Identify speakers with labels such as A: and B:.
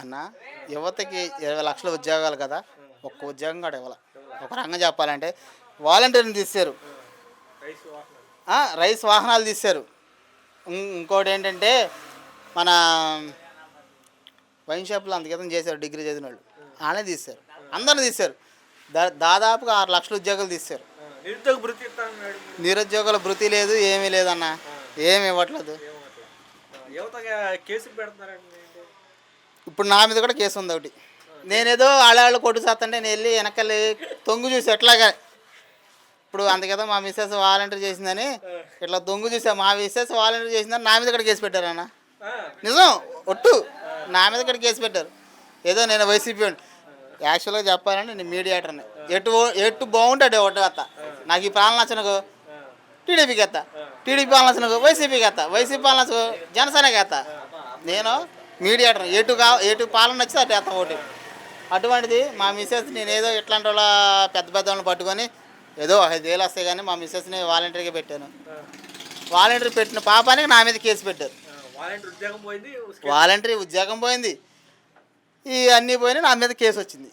A: అన్న యువతకి ఇరవై లక్షల ఉద్యోగాలు కదా ఒక్క ఉద్యోగం కూడా ఇవ్వాలి. ఒక రంగం చెప్పాలంటే వాలంటీర్ని తీశారు.
B: రైస్ వాహనాలు
A: తీశారు. ఇంకోటి ఏంటంటే మన వైన్ షాప్లో అంతకితం చేశారు డిగ్రీ చదివిన వాళ్ళు. వాళ్ళే తీశారు. అందరిని తీశారు. దా దాదాపుగా ఆరు లక్షల ఉద్యోగాలు తీశారు. నిరుద్యోగుల భృతి లేదు ఏమీ లేదన్న. ఏమి ఇవ్వట్లేదు. ఇప్పుడు నా మీద కూడా కేసు ఉంది ఒకటి నేనేదో ఆడవాళ్ళు కొట్టు చేస్తుంటే నేను వెళ్ళి వెనకాలి తొంగు చూసి ఎట్లాగా? ఇప్పుడు అందుకేదో మా మిస్సెస్ వాలంటీర్ చేసిందని ఇట్లా దొంగు చూసా మా మిస్సెస్ వాలంటీర్ చేసిందని నా మీద కూడా కేసు పెట్టారన్న
B: ఆ,
A: నిజం ఒట్టు. నా మీద కూడా కేసు పెట్టారు. ఏదో నేను వైసీపీ. యాక్చువల్గా చెప్పాలంటే నేను మీడియేటర్ని. ఎటు ఎటు బాగుంటాడు ఒకటి అత్త నాకు ఈ పాలన నచ్చనకు టీడీపీకి ఎత్తా టీడీపీ పాలన నచ్చనకు వైసీపీకి ఎత్తా వైసీపీ పాలన నచ్చకు జనసేనకి ఎత్తా నేను మీడియేటర్ ఎటు కా ఎటు పాలన నచ్చితే అటు ఎత్తా ఒకటి అటువంటిది మా మిస్సెస్ నేను ఏదో ఇట్లాంటి వాళ్ళ పెద్ద పెద్ద వాళ్ళని పట్టుకొని ఏదో ఐదు వేలు వస్తాయి కానీ మా మిస్సెస్ని వాలంటీర్గా పెట్టాను. వాలంటీర్ పెట్టిన పాపానికి నా మీద కేసు పెట్టారు. వాలంటీర్ ఉద్యోగం పోయింది ఈ అన్నీ పోయినాయి నా మీద కేసు వచ్చింది.